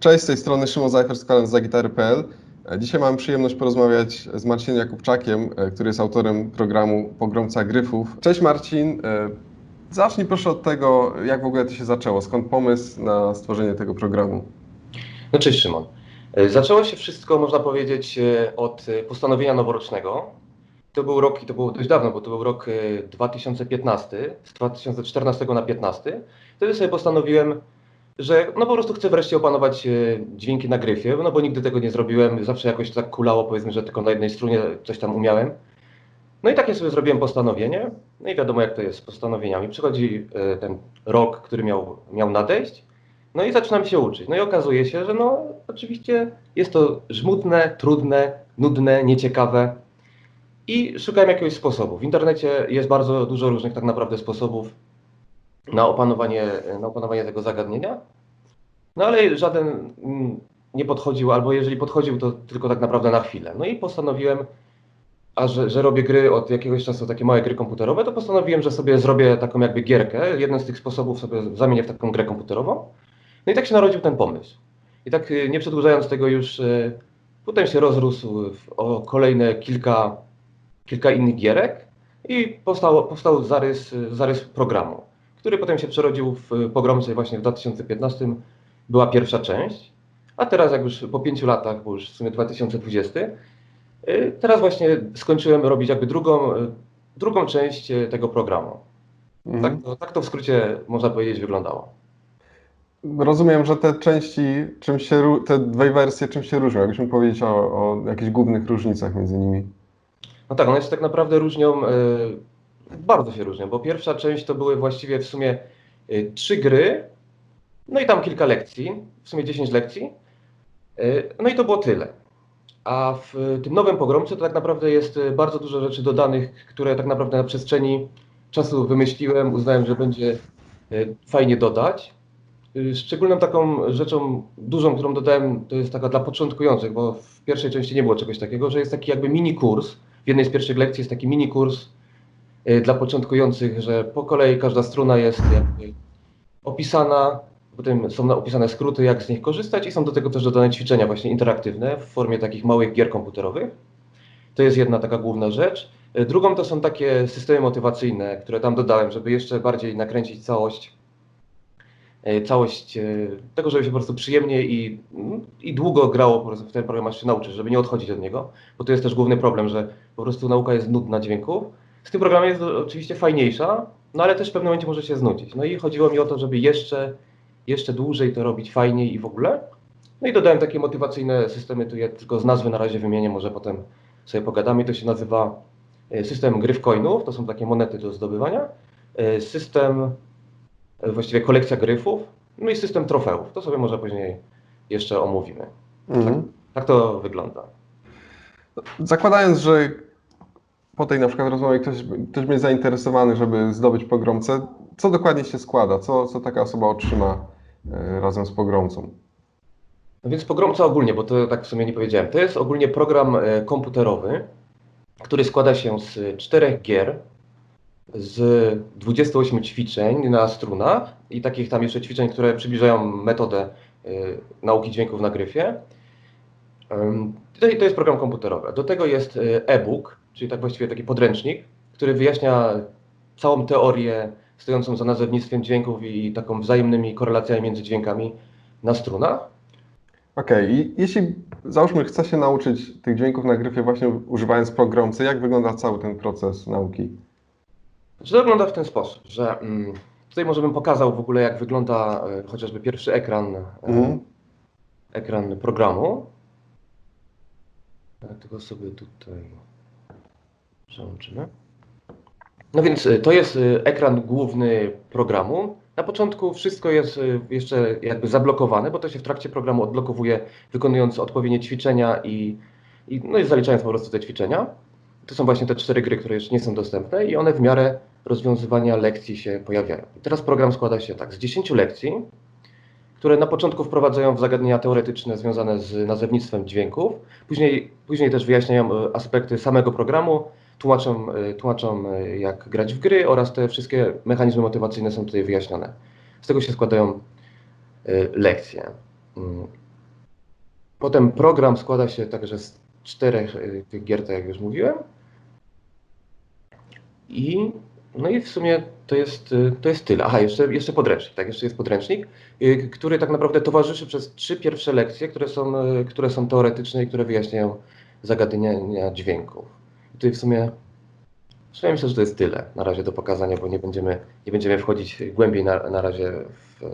Cześć, z tej strony Szymon Zajfer z kanału Zagitary.pl. Dzisiaj mamy przyjemność porozmawiać z Marcinem Jakubczakiem, e, który jest autorem programu Pogromca Gryfów. Cześć Marcin, E, zacznij proszę od tego, jak w ogóle to się zaczęło, skąd pomysł na stworzenie tego programu? No cześć Szymon. E, Zaczęło się wszystko, można powiedzieć, e, od e, postanowienia noworocznego. To był rok, i to było dość dawno, bo to był rok e, 2015, z 2014 na 15. Wtedy sobie postanowiłem, że no po prostu chcę wreszcie opanować e, dźwięki na gryfie, no bo nigdy tego nie zrobiłem, zawsze jakoś tak kulało, powiedzmy, że tylko na jednej strunie coś tam umiałem. No i takie sobie zrobiłem postanowienie, no i wiadomo jak to jest z postanowieniami. Przychodzi e, ten rok, który miał, miał nadejść, no i zaczynam się uczyć. No i okazuje się, że no oczywiście jest to żmudne, trudne, nudne, nieciekawe. I szukałem jakiegoś sposobu. W internecie jest bardzo dużo różnych tak naprawdę sposobów na opanowanie, na opanowanie tego zagadnienia. No ale żaden mm, nie podchodził, albo jeżeli podchodził, to tylko tak naprawdę na chwilę. No i postanowiłem, a że, że robię gry od jakiegoś czasu, takie małe gry komputerowe, to postanowiłem, że sobie zrobię taką jakby gierkę. Jeden z tych sposobów sobie zamienię w taką grę komputerową. No i tak się narodził ten pomysł. I tak y, nie przedłużając tego już, y, potem się rozrósł o kolejne kilka, kilka innych gierek i powstał, powstał zarys, zarys programu, który potem się przerodził w y, pogromce właśnie w 2015. Była pierwsza część, a teraz jak już po pięciu latach, bo już w sumie 2020, y, teraz właśnie skończyłem robić jakby drugą, y, drugą część tego programu. Mhm. Tak, to, tak to w skrócie można powiedzieć wyglądało. Rozumiem, że te części, czym się, te dwie wersje czym się różnią? Jakbyś mógł powiedzieć o, o jakichś głównych różnicach między nimi? No tak, one się tak naprawdę różnią, bardzo się różnią, bo pierwsza część to były właściwie w sumie e, trzy gry, no i tam kilka lekcji, w sumie 10 lekcji, e, no i to było tyle. A w tym nowym pogromce to tak naprawdę jest bardzo dużo rzeczy dodanych, które tak naprawdę na przestrzeni czasu wymyśliłem, uznałem, że będzie fajnie dodać. Szczególną taką rzeczą dużą, którą dodałem, to jest taka dla początkujących, bo w pierwszej części nie było czegoś takiego, że jest taki jakby mini kurs. W jednej z pierwszych lekcji jest taki mini kurs y, dla początkujących, że po kolei każda struna jest jakby opisana, potem są opisane skróty, jak z nich korzystać i są do tego też dodane ćwiczenia właśnie interaktywne w formie takich małych gier komputerowych. To jest jedna taka główna rzecz. Y, Drugą to są takie systemy motywacyjne, które tam dodałem, żeby jeszcze bardziej nakręcić całość e, całość tego, żeby się po prostu przyjemnie i, i długo grało po prostu w ten program, aż się nauczysz, żeby nie odchodzić od niego, bo to jest też główny problem, że po prostu nauka jest nudna dźwięków. Z tym programem jest oczywiście fajniejsza, no ale też w pewnym momencie może się znudzić. No i chodziło mi o to, żeby jeszcze, jeszcze dłużej to robić fajniej i w ogóle. No i dodałem takie motywacyjne systemy, tu je tylko z nazwy na razie wymienię, może potem sobie pogadamy. To się nazywa e, system gry w coinów, to są takie monety do zdobywania. E, System e, właściwie kolekcja gryfów, no i system trofeów. To sobie może później jeszcze omówimy. Mhm. Tak to wygląda. Zakładając, że po tej na przykład rozmowie ktoś, ktoś będzie zainteresowany, żeby zdobyć pogromcę, co dokładnie się składa? Co, co taka osoba otrzyma e, razem z pogromcą? No więc pogromca ogólnie, bo to tak w sumie nie powiedziałem, to jest ogólnie program e, komputerowy, który składa się z czterech gier, z 28 ćwiczeń na strunach i takich tam jeszcze ćwiczeń, które przybliżają metodę e, nauki dźwięków na gryfie. To, jest program komputerowy. Do tego jest e-book, czyli tak właściwie taki podręcznik, który wyjaśnia całą teorię stojącą za nazewnictwem dźwięków i taką wzajemnymi korelacjami między dźwiękami na strunach. Okej, i jeśli załóżmy chce się nauczyć tych dźwięków na gryfie właśnie używając pogromcy, jak wygląda cały ten proces nauki? Znaczy, to wygląda w ten sposób, że mm, tutaj może bym pokazał w ogóle, jak wygląda e, chociażby pierwszy ekran, e, Mhm. ekran programu. Ja Tylko sobie tutaj przełączymy. No więc e, to jest e, ekran główny programu. Na początku wszystko jest e, jeszcze jakby zablokowane, bo to się w trakcie programu odblokowuje, wykonując odpowiednie ćwiczenia i, i, no i zaliczając po prostu te ćwiczenia. To są właśnie te cztery gry, które jeszcze nie są dostępne i one w miarę rozwiązywania lekcji się pojawiają. Teraz program składa się tak z 10 lekcji, które na początku wprowadzają w zagadnienia teoretyczne związane z nazewnictwem dźwięków, później, później też wyjaśniają aspekty samego programu, tłumaczą, e, tłumaczą e, jak grać w gry oraz te wszystkie mechanizmy motywacyjne są tutaj wyjaśnione. Z tego się składają e, lekcje. Mm. Potem program składa się także z czterech tych gier, tak jak już mówiłem. I no i w sumie to jest, to jest tyle. Aha, jeszcze, jeszcze podręcznik, tak, jeszcze jest podręcznik, który tak naprawdę towarzyszy przez trzy pierwsze lekcje, które są, które są teoretyczne i które wyjaśniają zagadnienia dźwięków. I tutaj w sumie, w sumie myślę, że to jest tyle na razie do pokazania, bo nie będziemy, nie będziemy wchodzić głębiej na, na razie w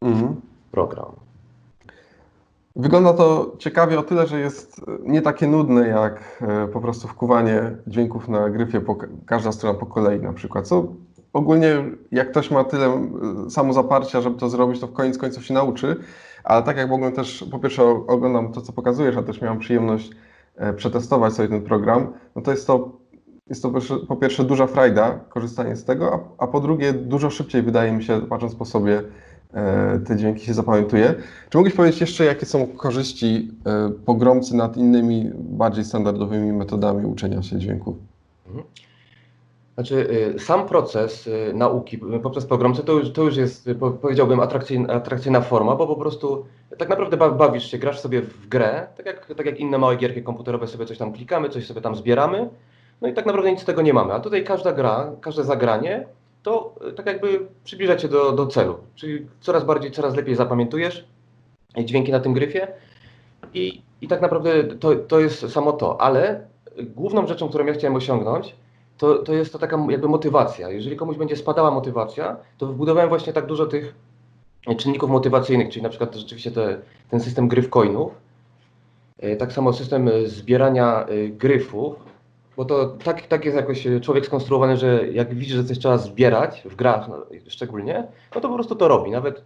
Mhm. program. Wygląda to ciekawie o tyle, że jest nie takie nudne jak e, po prostu wkuwanie dźwięków na gryfie, po, każda strona po kolei na przykład. Co ogólnie jak ktoś ma tyle samozaparcia, żeby to zrobić, to w koniec końców się nauczy. Ale tak jak mogłem też, po pierwsze oglądam to, co pokazujesz, a też miałem przyjemność przetestować sobie ten program, no to jest to, jest to po pierwsze- duża frajda korzystanie z tego, a, a po drugie dużo szybciej wydaje mi się, patrząc po sobie, e, te dźwięki się zapamiętuje. Czy mógłbyś powiedzieć jeszcze, jakie są korzyści e, pogromcy nad innymi, bardziej standardowymi metodami uczenia się dźwięków? Znaczy, y, sam proces y, nauki y, poprzez pogromcę to już, to już jest, po- powiedziałbym, atrakcyjna, atrakcyjna forma, bo po prostu tak naprawdę ba- bawisz się, grasz sobie w grę, tak jak, tak jak inne małe gierki komputerowe, sobie coś tam klikamy, coś sobie tam zbieramy, no i tak naprawdę nic z tego nie mamy. A tutaj każda gra, każde zagranie, to tak jakby przybliża cię do, do celu, czyli coraz bardziej, coraz lepiej zapamiętujesz dźwięki na tym gryfie i, i tak naprawdę to, to jest samo to, ale główną rzeczą, którą ja chciałem osiągnąć, to, to jest to taka jakby motywacja. Jeżeli komuś będzie spadała motywacja, to wbudowałem właśnie tak dużo tych czynników motywacyjnych, czyli na przykład rzeczywiście te, ten system gryf coinów, E, tak samo system e, zbierania e, gryfów, bo to tak, tak jest jakoś człowiek skonstruowany, że jak widzi, że coś trzeba zbierać, w grach no, szczególnie, no to po prostu to robi. Nawet,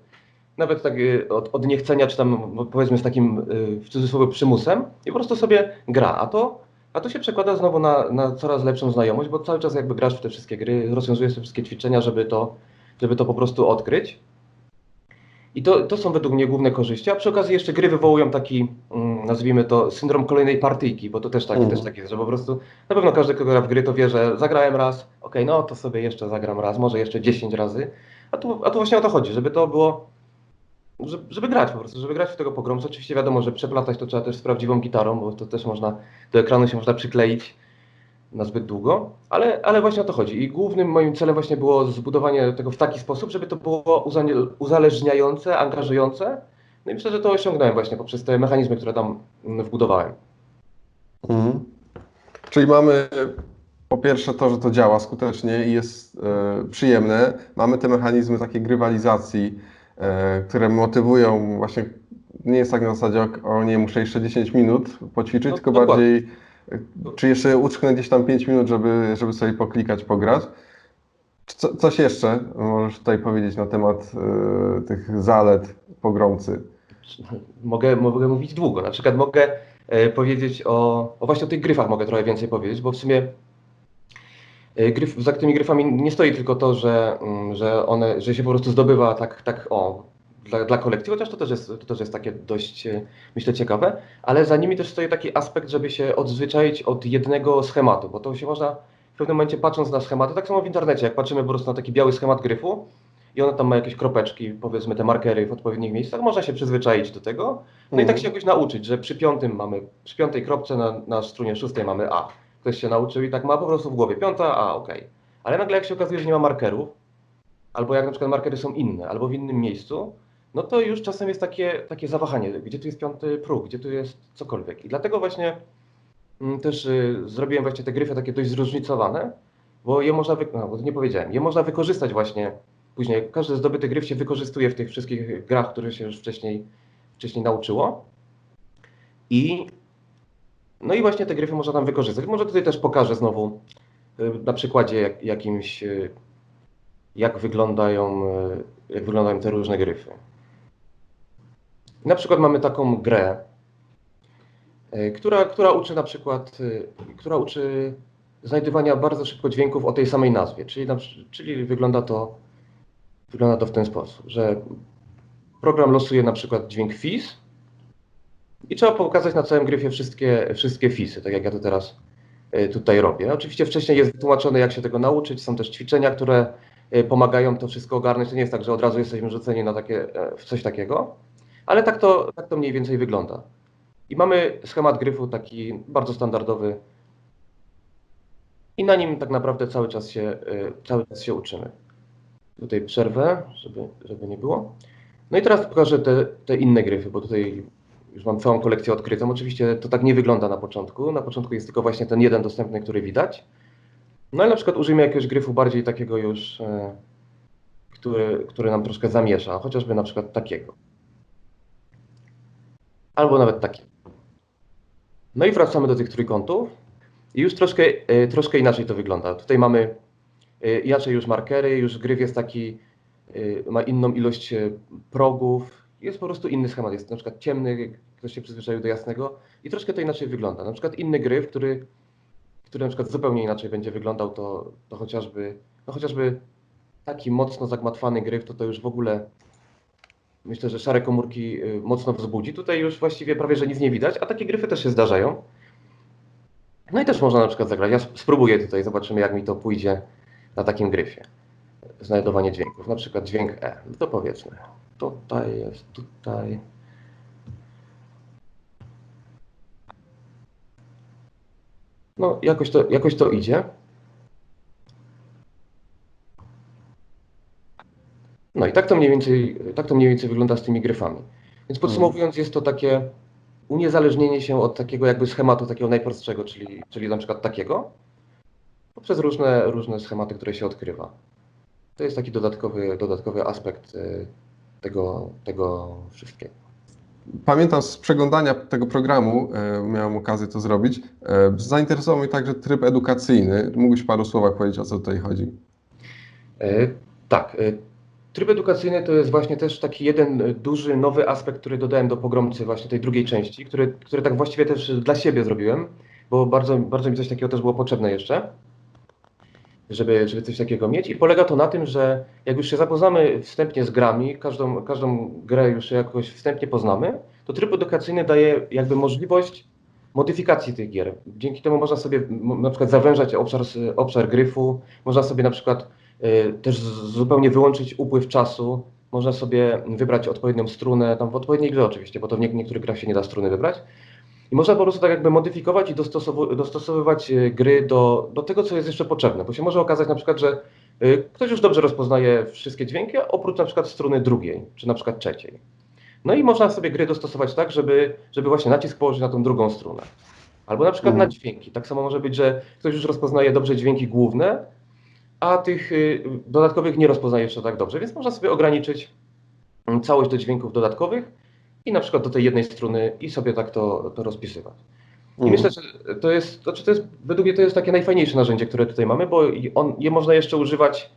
nawet tak od, od niechcenia, czy tam powiedzmy z takim w cudzysłowie przymusem i po prostu sobie gra. A to a to się przekłada znowu na, na coraz lepszą znajomość, bo cały czas jakby grasz w te wszystkie gry, rozwiązujesz te wszystkie ćwiczenia, żeby to, żeby to po prostu odkryć. I to, to są według mnie główne korzyści, a przy okazji jeszcze gry wywołują taki, mm, nazwijmy to, syndrom kolejnej partyjki, bo to też tak, też tak jest, że po prostu na pewno każdy, kto gra w gry, to wie, że zagrałem raz, okej, no to sobie jeszcze zagram raz, może jeszcze 10 razy, a tu, a tu właśnie o to chodzi, żeby to było, żeby, grać po prostu, żeby grać w tego pogromca. Oczywiście wiadomo, że przeplatać to trzeba też z prawdziwą gitarą, bo to też można, do ekranu się można przykleić na zbyt długo, ale, ale właśnie o to chodzi. I głównym moim celem właśnie było zbudowanie tego w taki sposób, żeby to było uzależniające, angażujące. No i myślę, że to osiągnąłem właśnie poprzez te mechanizmy, które tam mm, wbudowałem. Mhm. Czyli mamy po pierwsze to, że to działa skutecznie i jest e, przyjemne. Mamy te mechanizmy takiej grywalizacji, które motywują właśnie, nie jest tak na zasadzie, o, o nie, muszę jeszcze 10 minut poćwiczyć, No, tylko dokładnie. bardziej, e, czy jeszcze uczknę gdzieś tam 5 minut, żeby, żeby sobie poklikać, pograć. Co, coś jeszcze możesz tutaj powiedzieć na temat e, tych zalet pogromcy? Mogę, mogę mówić długo. Na przykład mogę e, powiedzieć o, o właśnie o tych gryfach mogę trochę więcej powiedzieć, bo w sumie e, gryf, za tymi gryfami nie stoi tylko to, że, mm, że one, że się po prostu zdobywa tak, tak o, dla, dla kolekcji, chociaż to też, jest, to też jest takie dość, e, myślę, ciekawe, ale za nimi też stoi taki aspekt, żeby się odzwyczaić od jednego schematu, bo to się można w pewnym momencie patrząc na schematy, tak samo w internecie, jak patrzymy po prostu na taki biały schemat gryfu i on tam ma jakieś kropeczki, powiedzmy te markery w odpowiednich miejscach, można się przyzwyczaić do tego, no i tak się jakoś nauczyć, że przy piątym mamy, przy piątej kropce na, na strunie szóstej mamy A. Ktoś się nauczył i tak ma po prostu w głowie. Piąta A, okej. Ale nagle jak się okazuje, że nie ma markerów, albo jak na przykład markery są inne, albo w innym miejscu, no to już czasem jest takie, takie zawahanie, gdzie tu jest piąty próg, gdzie tu jest cokolwiek. I dlatego właśnie mm, też y, zrobiłem właśnie te gryfy takie dość zróżnicowane, bo je można, wy... no, bo nie powiedziałem, je można wykorzystać właśnie później. Każdy zdobyty gryf się wykorzystuje w tych wszystkich grach, które się już wcześniej, wcześniej nauczyło. I no i właśnie te gryfy można tam wykorzystać. Może tutaj też pokażę znowu y, na przykładzie jak, jakimś, y, jak wyglądają, y, jak wyglądają te różne gryfy. Na przykład mamy taką grę, która, która uczy na przykład, która uczy znajdywania bardzo szybko dźwięków o tej samej nazwie. Czyli, na, czyli wygląda to wygląda to w ten sposób, że program losuje na przykład dźwięk fis i trzeba pokazać na całym gryfie wszystkie, wszystkie fisy, tak jak ja to teraz y, tutaj robię. Oczywiście wcześniej jest wytłumaczone, jak się tego nauczyć. Są też ćwiczenia, które y, pomagają to wszystko ogarnąć. To nie jest tak, że od razu jesteśmy rzuceni na takie, e, w coś takiego. Ale tak to, tak to mniej więcej wygląda. I mamy schemat gryfu taki bardzo standardowy. I na nim tak naprawdę cały czas się, y, cały czas się uczymy. Tutaj przerwę, żeby, żeby nie było. No i teraz pokażę te, te inne gryfy, bo tutaj już mam całą kolekcję odkrytą. Oczywiście to tak nie wygląda na początku. Na początku jest tylko właśnie ten jeden dostępny, który widać. No ale na przykład użyjmy jakiegoś gryfu bardziej takiego już, e, który, który nam troszkę zamiesza, chociażby na przykład takiego. Albo nawet takiego. No i wracamy do tych trójkątów i już troszkę, e, troszkę inaczej to wygląda. Tutaj mamy e, inaczej już markery, już gryf jest taki, e, ma inną ilość e, progów, jest po prostu inny schemat, jest na przykład ciemny, ktoś się przyzwyczaił do jasnego i troszkę to inaczej wygląda. Na przykład inny gryf, który, który na przykład zupełnie inaczej będzie wyglądał, to, to chociażby, no chociażby taki mocno zagmatwany gryf, to to już w ogóle myślę, że szare komórki y, mocno wzbudzi. Tutaj już właściwie prawie, że nic nie widać, a takie gryfy też się zdarzają. No i też można na przykład zagrać. Ja sp- spróbuję tutaj, zobaczymy jak mi to pójdzie na takim gryfie. Znajdowanie dźwięków, na przykład dźwięk E. No to powiedzmy, tutaj jest, tutaj. No, jakoś to, jakoś to idzie. No i tak to mniej więcej, tak to mniej więcej wygląda z tymi gryfami. Więc podsumowując, jest to takie uniezależnienie się od takiego jakby schematu takiego najprostszego, czyli, czyli na przykład takiego, poprzez różne, różne schematy, które się odkrywa. To jest taki dodatkowy, dodatkowy aspekt y, tego, tego wszystkiego. Pamiętam z przeglądania tego programu, e, miałem okazję to zrobić, e, zainteresował mnie także tryb edukacyjny. Mógłbyś w paru słowach powiedzieć, o co tutaj chodzi? E, Tak. Tryb edukacyjny to jest właśnie też taki jeden duży, nowy aspekt, który dodałem do pogromcy właśnie tej drugiej części, który, który tak właściwie też dla siebie zrobiłem, bo bardzo, bardzo mi coś takiego też było potrzebne jeszcze, żeby, żeby coś takiego mieć. I polega to na tym, że jak już się zapoznamy wstępnie z grami, każdą, każdą grę już jakoś wstępnie poznamy, to tryb edukacyjny daje jakby możliwość modyfikacji tych gier. Dzięki temu można sobie na przykład zawężać obszar, obszar gryfu, można sobie na przykład y, też zupełnie wyłączyć upływ czasu, można sobie wybrać odpowiednią strunę, tam w odpowiedniej grze oczywiście, bo to w nie- niektórych grach się nie da struny wybrać. I można po prostu tak jakby modyfikować i dostosowywać y, gry do, do tego, co jest jeszcze potrzebne, bo się może okazać na przykład, że y, ktoś już dobrze rozpoznaje wszystkie dźwięki, oprócz na przykład struny drugiej, czy na przykład trzeciej. No i można sobie gry dostosować tak, żeby, żeby właśnie nacisk położyć na tą drugą strunę. Albo na przykład Mhm. na dźwięki. Tak samo może być, że ktoś już rozpoznaje dobrze dźwięki główne, a tych y, dodatkowych nie rozpoznaje jeszcze tak dobrze, więc można sobie ograniczyć mm, całość do dźwięków dodatkowych i na przykład do tej jednej struny i sobie tak to, to rozpisywać. I Mhm. myślę, że to jest, znaczy to jest, według mnie to jest takie najfajniejsze narzędzie, które tutaj mamy, bo on, je można jeszcze używać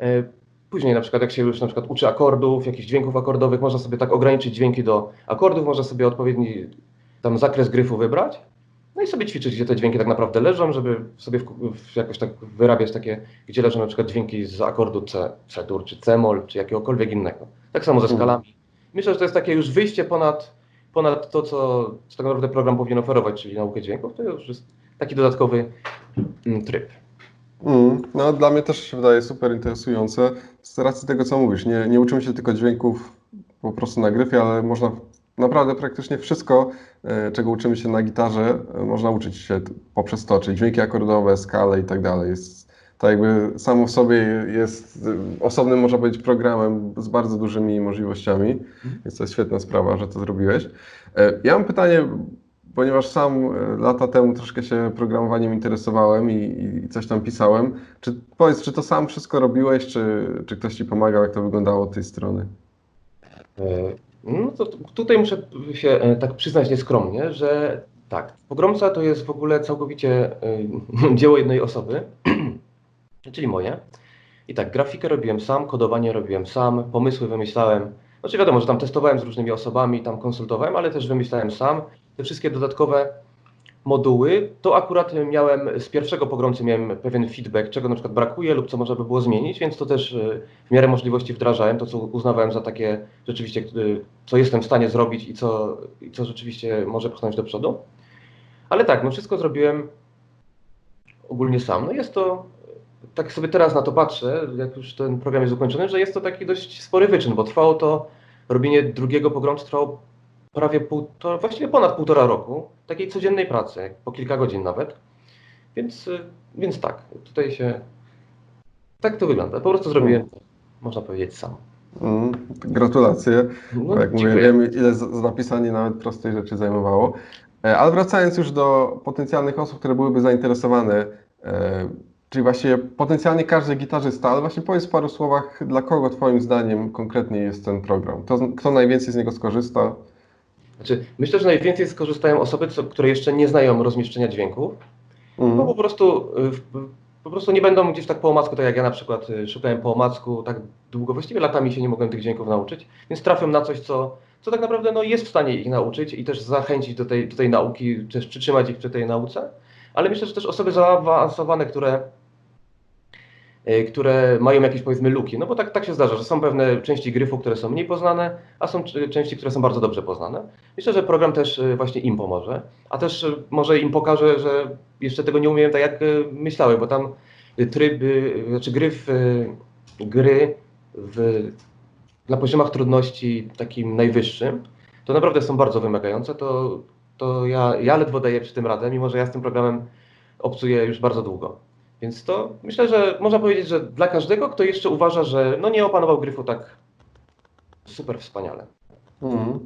e, później, na przykład jak się już na przykład uczy akordów, jakichś dźwięków akordowych, można sobie tak ograniczyć dźwięki do akordów, można sobie odpowiedni tam zakres gryfu wybrać, no i sobie ćwiczyć, gdzie te dźwięki tak naprawdę leżą, żeby sobie w, w, jakoś tak wyrabiać takie, gdzie leżą na przykład dźwięki z akordu C, C-dur, czy C-moll, czy jakiegokolwiek innego. Tak samo ze Mhm. skalami. Myślę, że to jest takie już wyjście ponad, ponad to, co, co tak naprawdę program powinien oferować, czyli naukę dźwięków. To już jest taki dodatkowy mm, tryb. Mm, No, dla mnie też się wydaje super interesujące z racji tego, co mówisz. Nie, nie uczymy się tylko dźwięków po prostu na gryfie, ale można naprawdę praktycznie wszystko, e, czego uczymy się na gitarze, e, można uczyć się poprzez to, czyli dźwięki akordowe, skale i tak dalej. Jest, to jakby samo w sobie jest osobnym, można powiedzieć, programem z bardzo dużymi możliwościami, więc to jest świetna sprawa, że to zrobiłeś. E, Ja mam pytanie, ponieważ sam e, lata temu troszkę się programowaniem interesowałem i, i coś tam pisałem. Czy powiedz, czy to sam wszystko robiłeś, czy, czy ktoś ci pomagał, jak to wyglądało od tej strony? E, No to tutaj muszę się tak przyznać nieskromnie, że tak, Pogromca to jest w ogóle całkowicie dzieło jednej osoby, czyli moje. I tak, grafikę robiłem sam, kodowanie robiłem sam, pomysły wymyślałem. Znaczy wiadomo, że tam testowałem z różnymi osobami, tam konsultowałem, ale też wymyślałem sam. Te wszystkie dodatkowe moduły, to akurat miałem z pierwszego pogromcy miałem pewien feedback, czego na przykład brakuje lub co można by było zmienić, więc to też w miarę możliwości wdrażałem, to co uznawałem za takie rzeczywiście, y, co jestem w stanie zrobić i co, i co rzeczywiście może pchnąć do przodu. Ale tak, no wszystko zrobiłem ogólnie sam. No jest to, tak sobie teraz na to patrzę, jak już ten program jest ukończony, że jest to taki dość spory wyczyn, bo trwało to robienie drugiego pogromcy trwało prawie półtora, właściwie ponad półtora roku, takiej codziennej pracy, po kilka godzin nawet. Więc, y, więc tak, tutaj się. Tak to wygląda. Po prostu zrobiłem, można powiedzieć, sam. Mm, gratulacje. No, jak mówię, dziękuję. wiem ile z- z napisanie nawet prostej rzeczy zajmowało. E, Ale wracając już do potencjalnych osób, które byłyby zainteresowane, e, czyli właściwie potencjalnie każdy gitarzysta, ale właśnie powiedz w paru słowach, dla kogo Twoim zdaniem konkretnie jest ten program? Kto, kto najwięcej z niego skorzysta? Znaczy, myślę, że najwięcej skorzystają osoby, co, które jeszcze nie znają rozmieszczenia dźwięków, No Mm. po prostu, y, po prostu nie będą gdzieś tak po omacku, tak jak ja na przykład y, szukałem po omacku tak długo, właściwie latami się nie mogłem tych dźwięków nauczyć, więc trafią na coś, co, co tak naprawdę no, jest w stanie ich nauczyć i też zachęcić do tej, do tej nauki, też przytrzymać ich przy tej nauce, ale myślę, że też osoby zaawansowane, które, które mają jakieś powiedzmy luki, no bo tak, tak się zdarza, że są pewne części gryfu, które są mniej poznane, a są części, które są bardzo dobrze poznane. Myślę, że program też y, właśnie im pomoże, a też y, może im pokaże, że jeszcze tego nie umiem tak jak myślałem, bo tam tryby, znaczy gry w, y, gry w, na poziomach trudności takim najwyższym, to naprawdę są bardzo wymagające, to, to ja, ja ledwo daję przy tym radę, mimo że ja z tym programem obcuję już bardzo długo. Więc to myślę, że można powiedzieć, że dla każdego, kto jeszcze uważa, że no nie opanował gryfu tak super wspaniale. Mhm.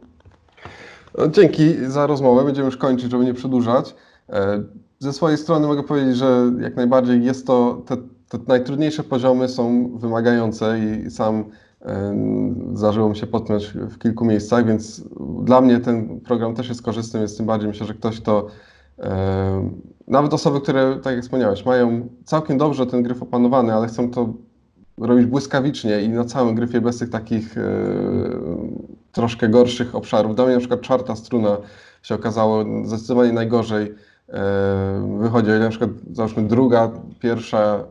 No, Dzięki za rozmowę. Będziemy już kończyć, żeby nie przedłużać. E, Ze swojej strony mogę powiedzieć, że jak najbardziej jest to, te, te najtrudniejsze poziomy są wymagające i sam em, zdarzyło mi się potknąć w kilku miejscach, więc dla mnie ten program też jest korzystny, więc tym bardziej myślę, że ktoś, kto em, nawet osoby, które, tak jak wspomniałeś, mają całkiem dobrze ten gryf opanowany, ale chcą to robić błyskawicznie i na całym gryfie bez tych takich e, troszkę gorszych obszarów. Dla mnie na przykład czwarta struna się okazało zdecydowanie najgorzej e, wychodzi. Na przykład załóżmy druga, pierwsza,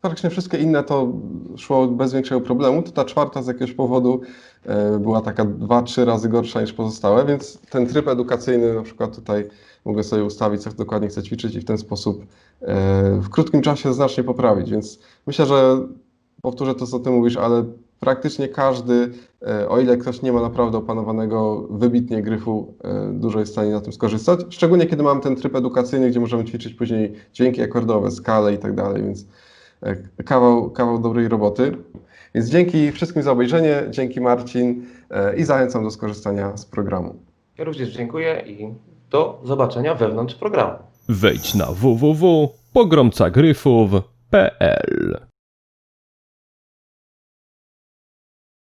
praktycznie wszystkie inne to szło bez większego problemu, to ta czwarta z jakiegoś powodu e, była taka dwa, trzy razy gorsza niż pozostałe, więc ten tryb edukacyjny na przykład tutaj mogę sobie ustawić, co dokładnie chcę ćwiczyć i w ten sposób e, w krótkim czasie znacznie poprawić, więc myślę, że powtórzę to, co ty mówisz, ale praktycznie każdy, e, o ile ktoś nie ma naprawdę opanowanego wybitnie gryfu, e, dużo jest w stanie na tym skorzystać. Szczególnie kiedy mamy ten tryb edukacyjny, gdzie możemy ćwiczyć później dźwięki akordowe, skale i tak dalej, więc kawał, kawał dobrej roboty. Więc dzięki wszystkim za obejrzenie, dzięki Marcin i zachęcam do skorzystania z programu. Ja również dziękuję i do zobaczenia wewnątrz programu. Wejdź na www.pogromcagryfów.pl